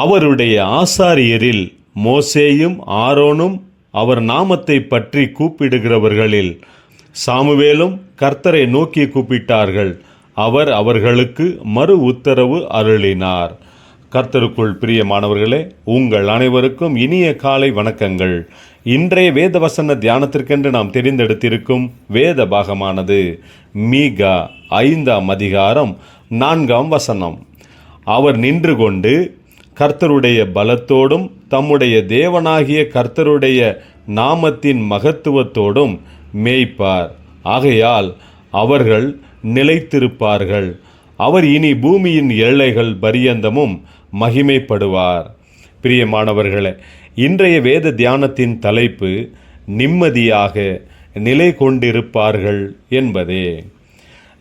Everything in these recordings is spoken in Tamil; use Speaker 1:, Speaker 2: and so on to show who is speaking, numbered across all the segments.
Speaker 1: அவருடைய ஆசாரியரில் மோசேயும் ஆரோனும் அவர் நாமத்தை பற்றி கூப்பிடுகிறவர்களில் சாமுவேலும் கர்த்தரை நோக்கி கூப்பிட்டார்கள். அவர் அவர்களுக்கு மறு உத்தரவு அருளினார். கர்த்தருக்குள் பிரியமானவர்களே உங்கள் அனைவருக்கும் இனிய காலை வணக்கங்கள். இன்றைய வேத வசன தியானத்திற்கென்று நாம் தெரிந்தெடுத்திருக்கும் வேத பாகமானது மீகா ஐந்தாம் அதிகாரம் நான்காம் வசனம். அவர் நின்று கொண்டு கர்த்தருடைய பலத்தோடும் தம்முடைய தேவனாகிய கர்த்தருடைய நாமத்தின் மகத்துவத்தோடும் மேய்ப்பார். ஆகையால் அவர்கள் நிலைத்திருப்பார்கள். அவர் இனி பூமியின் எல்லைகள் பரியந்தமும் மகிமைப்படுவார். பிரியமானவர்களே இன்றைய வேத தியானத்தின் தலைப்பு நிம்மதியாக நிலை கொண்டிருப்பார்கள் என்பதே.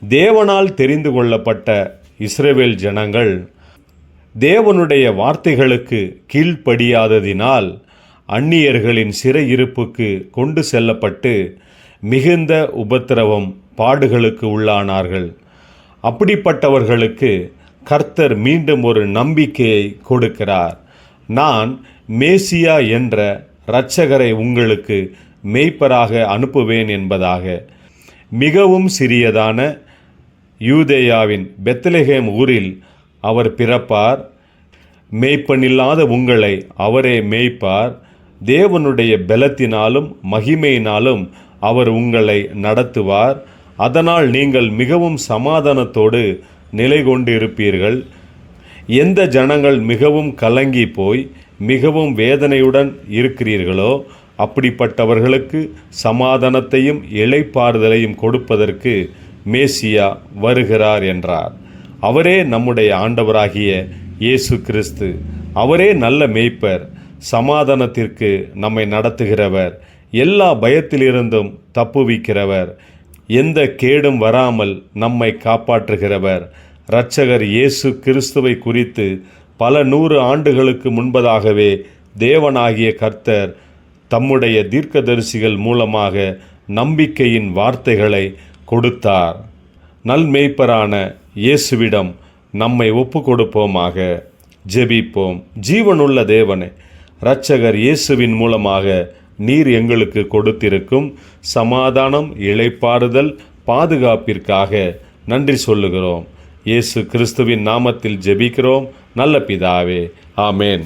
Speaker 1: தேவனால் தெரிந்து கொள்ளப்பட்ட இஸ்ரேவேல் ஜனங்கள் தேவனுடைய வார்த்தைகளுக்கு கீழ்ப்படியாததினால் அந்நியர்களின் சிறையிருப்புக்கு கொண்டு செல்லப்பட்டு மிகுந்த உபத்திரவம் பாடுகளுக்கு உள்ளானார்கள். அப்படிப்பட்டவர்களுக்கு கர்த்தர் மீண்டும் ஒரு நம்பிக்கையை கொடுக்கிறார். நான் மேசியா என்ற இரட்சகரை உங்களுக்கு மெய்ப்பராக அனுப்புவேன் என்பதாக. மிகவும் சிறியதான யூதேயாவின் பெத்லெஹேம் ஊரில் அவர் பிறப்பார். மேய்ப்பனில்லாத உங்களை அவரே மேய்ப்பார். தேவனுடைய பலத்தினாலும் மகிமையினாலும் அவர் உங்களை நடத்துவார். அதனால் நீங்கள் மிகவும் சமாதானத்தோடு நிலை கொண்டு இருப்பீர்கள் எந்த ஜனங்கள் மிகவும் கலங்கி போய் மிகவும் வேதனையுடன் இருக்கிறீர்களோ அப்படிப்பட்டவர்களுக்கு சமாதானத்தையும் இழைப்பாறுதலையும் கொடுப்பதற்கு மேசியா வருகிறார் என்றார். அவரே நம்முடைய ஆண்டவராகிய இயேசு கிறிஸ்து. அவரே நல்ல மேய்ப்பர் சமாதானத்திற்கு நம்மை நடத்துகிறவர் எல்லா பயத்திலிருந்தும் தப்புவிக்கிறவர் எந்த கேடும் வராமல் நம்மை காப்பாற்றுகிறவர். இரட்சகர் இயேசு கிறிஸ்துவை குறித்து பல நூறு ஆண்டுகளுக்கு முன்பதாகவே தேவனாகிய கர்த்தர் தம்முடைய தீர்க்கதரிசிகள் மூலமாக நம்பிக்கையின் வார்த்தைகளை கொடுத்தார். நல்மேய்ப்பரான இயேசுவிடம் நம்மை ஒப்பு கொடுப்போமாக ஜெபிப்போம். ஜீவனுள்ள தேவனே இரட்சகர் இயேசுவின் மூலமாக நீர் எங்களுக்கு கொடுத்திருக்கும் சமாதானம் இழைப்பாறுதல் பாதுகாப்பிற்காக நன்றி சொல்லுகிறோம். இயேசு கிறிஸ்துவின் நாமத்தில் ஜெபிக்கிறோம். நல்ல பிதாவே. ஆமேன்.